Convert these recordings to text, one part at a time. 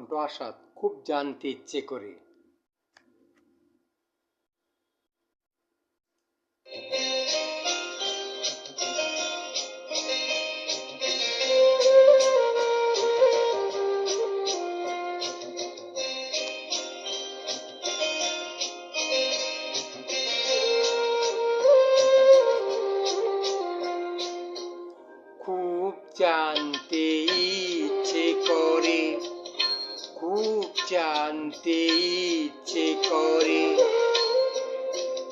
নীলকণ্ঠ আসাদ খুব জানতে ইচ্ছে করে। খুব জানতে ইচ্ছে করে। খুব জানতে ইচ্ছে করে।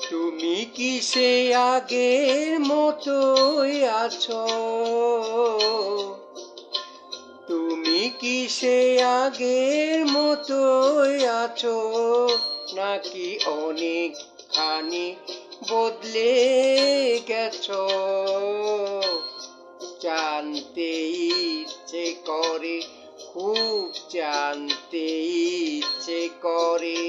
তুমি কি সে আগের মতোই আছো? তুমি কি সে আগের মতোই আছো? নাকি অনেক খানি বদলে গেছো? জানতে ইচ্ছে করে খুব জানতে ইচ্ছে করে।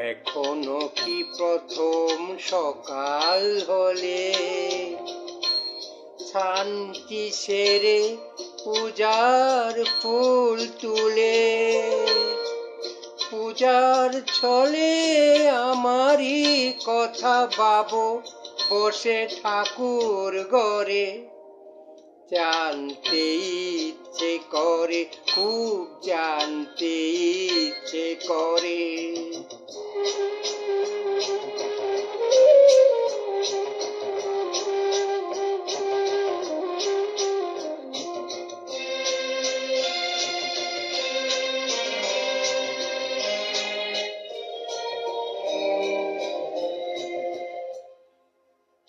এখনও কি প্রথম সকাল হলে? শান্তি সেরে পূজার ফুল তুলে? পূজার ছলে আমারই কথা বাবু, বসে ঠাকুর গড়ে জানতে ইচ্ছে করে খুব জানতে ইচ্ছে করে।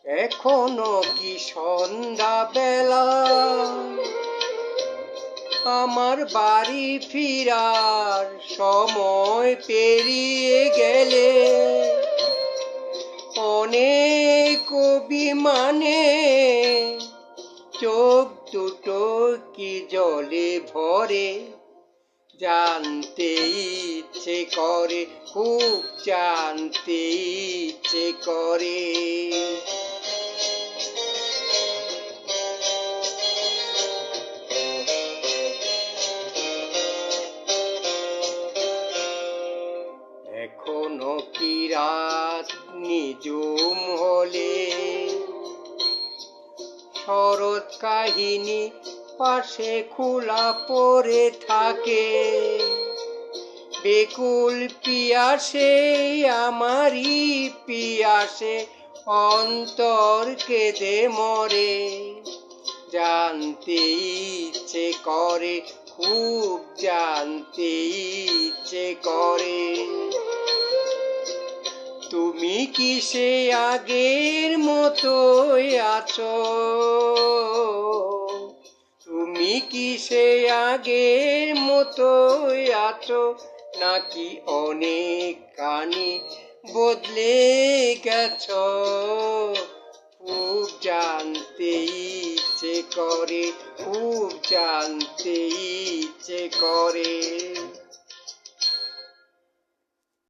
এখনও কি সন্ধ্যা বেলা আমার বাড়ি ফিরার সময় পেরিয়ে গেলে। অনেক অভিমানে চোখ দুটো কি জলে ভরে, জানতে ইচ্ছে করে, খুব জানতে ইচ্ছে করে। এখনও কি রাত? নিজুম হলে শরৎ কাহিনী পাশে খোলা পড়ে থাকে। বেকুল পিয়াসে, আমারই পিয়াসে, অন্তর কেঁদে মরে। জানতে ইচ্ছে করে, খুব জানতে ইচ্ছে করে। কি সে আগের মতোই আছো? তুমি কি সে আগের মতোই আছো? নাকি অনেক কানি বদলে গেছ? খুব জানতে ইচ্ছে করে, খুব জানতে ইচ্ছে করে।